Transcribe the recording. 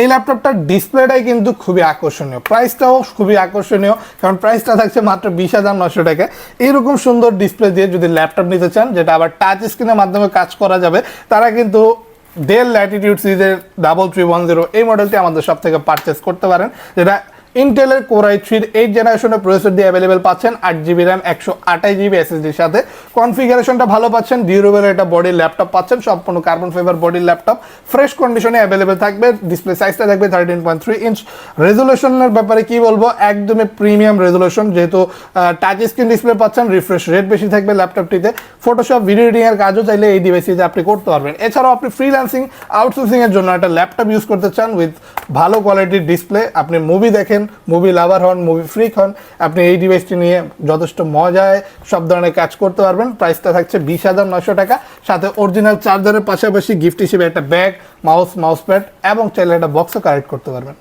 এই ল্যাপটপটার ডিসপ্লেটাই কিন্তু খুবই আকর্ষণীয়। প্রাইসটাও খুবই আকর্ষণীয়, কারণ প্রাইসটা থাকছে মাত্র বিশ হাজার নশো টাকা। এইরকম সুন্দর ডিসপ্লে দিয়ে যদি ল্যাপটপ নিতে চান, যেটা আবার টাচ স্ক্রিনের মাধ্যমে কাজ করা যাবে, তারা কিন্তু ডেল ল্যাটিটিউড সিরিজের ডাবল থ্রি ওয়ান জিরো এই মডেলটি আমাদের সব থেকে পারচেস করতে পারেন, যেটা ইন্টেলের কোরাই থ্রির এইট জেনারেশনের প্রসেসর দিয়ে অ্যাভেলেবেল পাচ্ছেন আট জিবি র্যাম একশো আঠাশ জিবি এসএসডির সাথে। কনফিগারেশনটা ভালো পাচ্ছেন ডিউরেবল একটা বডির ল্যাপটপ পাচ্ছেন, সম্পূর্ণ কার্বন ফাইবার বডির ল্যাপটপ ফ্রেশ কন্ডিশনে অ্যাভেলেবেল থাকবে ডিসপ্লে সাইজটা থাকবে থার্টিন পয়েন্ট থ্রি ইঞ্চ রেজুলেশনের ব্যাপারে কি বলব? একদমই প্রিমিয়াম রেজুলেশন যেহেতু টাচ স্ক্রিন ডিসপ্লে পাচ্ছেন রিফ্রেশ রেট বেশি থাকবে ল্যাপটপটিতে ফটোশপ ভিডিও এর কাজও চাইলে এই ডিভাইসে আপনি করতে পারবেন। এছাড়াও আপনি ফ্রিল্যান্সিং আউটসোর্সিং এর জন্য একটা ল্যাপটপ ইউজ করতে চান উইথ ভালো কোয়ালিটির ডিসপ্লে আপনি মুভি দেখেন মুভি লাভার হন মুভি ফ্রিক হন, আপনি এই ডিভাইসটি নিয়ে যথেষ্ট মজায় সব ধরনের কাজ করতে পারবেন। প্রাইসটা থাকছে বিশ হাজার নশো টাকা। সাথে অরিজিনাল চার্জারের পাশাপাশি গিফট হিসেবে একটা ব্যাগ মাউস মাউস প্যাড এবং চাইলে একটা বক্সও কালেক্ট করতে পারবেন।